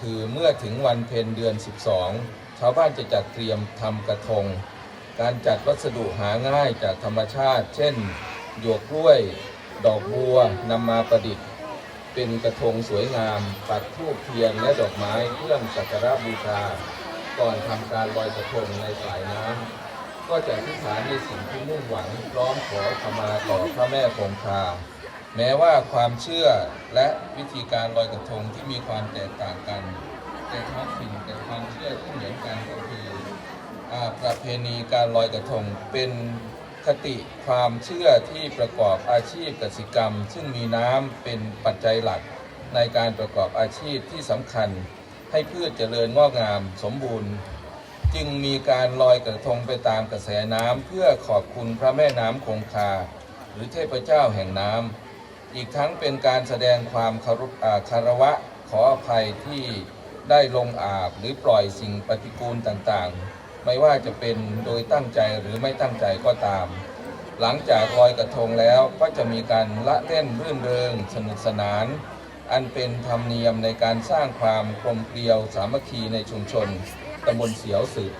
คือเมื่อถึงวันเพ็ญเดือน 12 ชาวบ้านจะจัดเตรียมทำกระทง การจัดวัสดุหาง่ายจากธรรมชาติ เช่น หยวกกล้วย ดอกบัวนำมาประดิษฐ์ เป็นกระทงสวยงามปักธูปเทียนและดอกไม้เครื่องสักการะบูชา ก่อนทำการลอยกระทงในสายน้ำก็จะอธิษฐานในสิ่งที่มุ่งหวังพร้อมขอขมาต่อพระแม่คงคา แม้ว่าความเชื่อและวิธีการลอยกระทงที่มีความแตกต่างกัน แต่ท้องถิ่นแต่ความเชื่อที่เหมือนกันก็คือประเพณีการลอยกระทงเป็นคติความเชื่อที่ประกอบอาชีพกสิกรรม ซึ่งมีน้ำเป็นปัจจัยหลักในการประกอบอาชีพที่สำคัญให้พืชเจริญงอกงามสมบูรณ์ จึงมีการลอยกระทงไปตามกระแสน้ำเพื่อขอบคุณพระแม่น้ำคงคา หรือเทพเจ้าแห่งน้ำ อีกทั้งเป็นการแสดงความคารคารวะขออภัยที่ได้ลงอาบหรือปล่อยสิ่งปฏิกูลต่างๆ ไม่ว่าจะเป็นโดยตั้งใจหรือไม่ตั้งใจก็ตาม หลังจากลอยกระทงแล้วก็จะมีการละเล่นรื่นเริงสนุกสนาน อันเป็นธรรมเนียมในการสร้างความกลมเกลียวสามัคคีในชุมชนตำบลเสียวสืบ